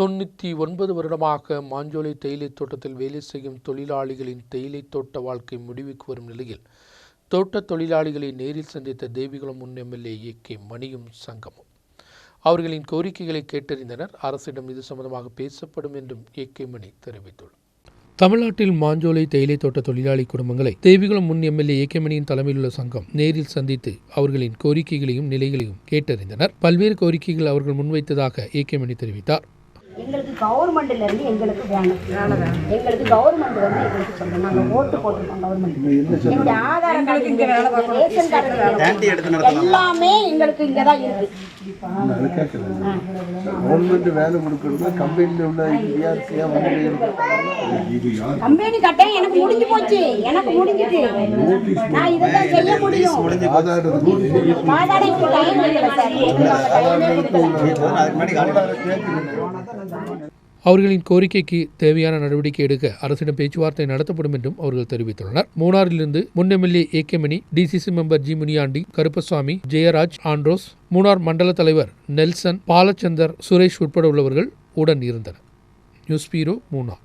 தொண்ணூற்றி ஒன்பது வருடமாக மாஞ்சோலை தேயிலை தோட்டத்தில் வேலை செய்யும் தொழிலாளிகளின் தேயிலை தோட்ட வாழ்க்கை முடிவுக்கு வரும் நிலையில் தோட்ட தொழிலாளிகளை நேரில் சந்தித்த தேவிகுளம் முன் எம்எல்ஏ ஏ கே மணியும் சங்கமும். அவர்களின் கோரிக்கைகளை கேட்டறிந்தனர். அரசிடம் இது சம்பந்தமாக பேசப்படும் என்றும் ஏ கே மணி தெரிவித்துள்ளார். தமிழ்நாட்டில் மாஞ்சோலை தேயிலை தோட்ட தொழிலாளி குடும்பங்களை தேவிகுளம் முன் எம்எல்ஏ ஏகேமணியின் தலைமையிலுள்ள தலைமையில் உள்ள சங்கம் நேரில் சந்தித்து அவர்களின் கோரிக்கைகளையும் நிலைகளையும் கேட்டறிந்தனர். பல்வேறு கோரிக்கைகள் அவர்கள் முன்வைத்ததாக ஏகேமணி தெரிவித்தார். எங்களுக்கு கவர்மெண்ட்ல இருந்து எங்களுக்கு வேணும். எங்களுக்கு கவர்மெண்ட் வந்து எங்களுக்கு சொல்லணும் நாங்க ஓட்டு போட்டிருக்கோம் கவர்மெண்ட் எங்க ஆதார கார்டு ரேஷன் கார்டு. எல்லாமே எங்களுக்கு இங்க தான் இருக்கு கவர்மெண்ட் வேலை கொடுக்கறது கம்பெனியில் உள்ள வித்தியாசியாக வந்து கம்பெனி கட்டேன் எனக்கு முடிஞ்சு போச்சு. எனக்கு முடிஞ்சிட்டு நான் இதுதான் செய்ய முடியும். ஆதார் அவர்களின் கோரிக்கைக்கு தேவையான நடவடிக்கை எடுக்க அரசிடம் பேச்சுவார்த்தை நடத்தப்படும் என்றும் அவர்கள் தெரிவித்துள்ளனர். மூணாரிலிருந்து முன் MLA A K Mani DCC member G Muniyandi Karuppasamy Jeyaraj Andrews Munnar மண்டல தலைவர் நெல்சன் பாலச்சந்தர் சுரேஷ் உட்பட உள்ளவர்கள் உடன் இருந்தனர். News bureau Munnar.